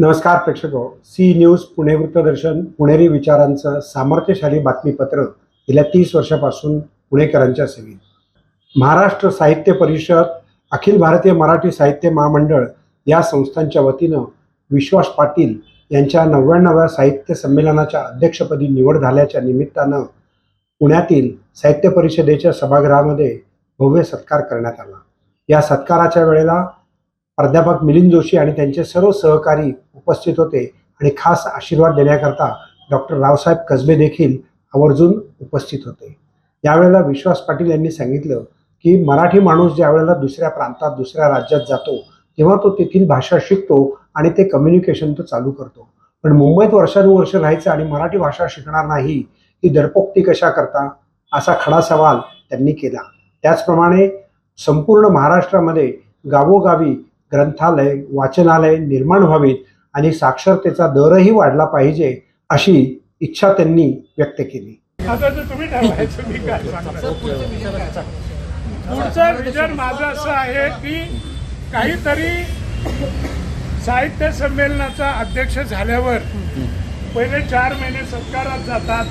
नमस्कार प्रेक्षक हो. सी न्यूज पुणे वृत्तदर्शन पुणेरी विचारांचं सामर्थ्यशाली बातमीपत्र गेल्या तीस वर्षापासून पुणेकरांच्या सेवेत. महाराष्ट्र साहित्य परिषद अखिल भारतीय मराठी साहित्य महामंडळ या संस्थांच्या वतीनं विश्वास पाटील यांच्या नव्याण्णव्या साहित्य संमेलनाच्या अध्यक्षपदी निवड झाल्याच्या निमित्तानं पुण्यातील साहित्य परिषदेच्या सभागृहामध्ये भव्य सत्कार करण्यात आला. या सत्काराच्या वेळेला प्राध्यापक मिलिंद जोशी आणि त्यांचे सर्व सहकारी उपस्थित होते आणि खास आशीर्वाद देण्याकरता डॉक्टर रावसाहेब कसबे देखील आवर्जून उपस्थित होते. यावेळेला विश्वास पाटील यांनी सांगितलं की मराठी माणूस ज्यावेळेला दुसऱ्या प्रांतात दुसऱ्या राज्यात जातो तेव्हा तो तेथील भाषा शिकतो आणि ते कम्युनिकेशन तो चालू करतो. पण मुंबईत वर्षानुवर्ष राहायचं आणि मराठी भाषा शिकणार नाही ही दरपोक्ती कशा करता? असा खडा सवाल त्यांनी केला. त्याचप्रमाणे संपूर्ण महाराष्ट्रामध्ये गावोगावी ग्रंथालय वाचनालय निर्माण व्हावीत आणि साक्षरतेचा दरही वाढला पाहिजे अशी इच्छा त्यांनी व्यक्त केली. तुम्ही ठरवायचं पुढचं विजन माझं असं आहे की काहीतरी साहित्य संमेलनाचा अध्यक्ष झाल्यावर पहिले चार महिने सत्कारात जातात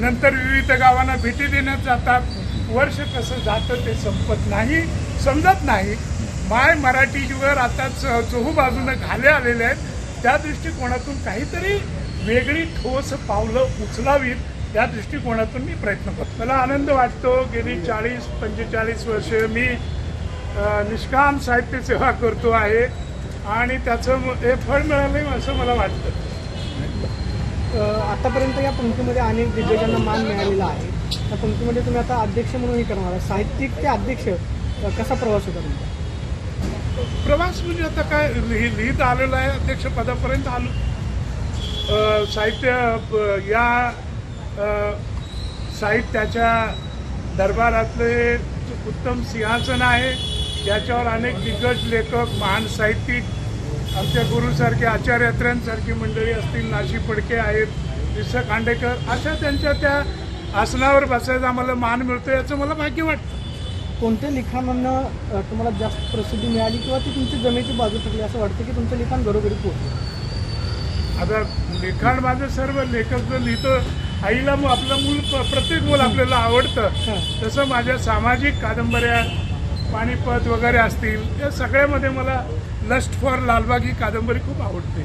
नंतर विविध गावांना भेटी देण्यात जातात. वर्ष कसं जातं ते संपत नाही समजत नाही. माय मराठीवर आता च चोहूबाजूनं घाले आलेले आहेत. त्या दृष्टिकोनातून काहीतरी वेगळी ठोस पावलं उचलावीत. त्या दृष्टिकोनातून मी प्रयत्न करतो. मला आनंद वाटतो. गेली चाळीस पंचेचाळीस वर्ष मी निष्काम साहित्य सेवा करतो आहे. आणि त्याचं हे फळ मिळालं असं मला वाटतं. आतापर्यंत या पंक्तीमध्ये अनेक दिग्गजांना मान मिळालेला आहे. त्या पंक्तीमध्ये तुम्ही आता अध्यक्ष म्हणूनही करणार साहित्यिक ते अध्यक्ष कसा प्रवास होता तुमचा? प्रवास म्हणजे आता काय लिहि लिहित आलेलं आहे अध्यक्षपदापर्यंत आलो. साहित्य या साहित्याच्या दरबारातले उत्तम सिंहासन आहे. याच्यावर अनेक दिग्गज लेखक महान साहित्यिक आमच्या गुरुसारखे आचार्यात्र्यांसारखी मंडळी असतील. नाशी फडके आहेत विस खांडेकर अशा त्यांच्या त्या आसनावर बसायचं आम्हाला मान मिळतो याचं मला भाग्य वाटतं. कोणत्या लिखाणांना तुम्हाला जास्त प्रसिद्धी मिळाली किंवा ती तुमची जमेची बाजू ठरली? असं वाटतं की तुमचं लिखाण घरोघरी पोहोचलं. आता लिखाण माझं सर्व लेखक जो लिहितो आईला मग आपलं मूल प्रत्येक मूल आपल्याला आवडतं. तसं माझ्या सामाजिक कादंबऱ्या पाणीपत वगैरे असतील या सगळ्यामध्ये मला लस्ट फॉर लालबाग ही कादंबरी खूप आवडते.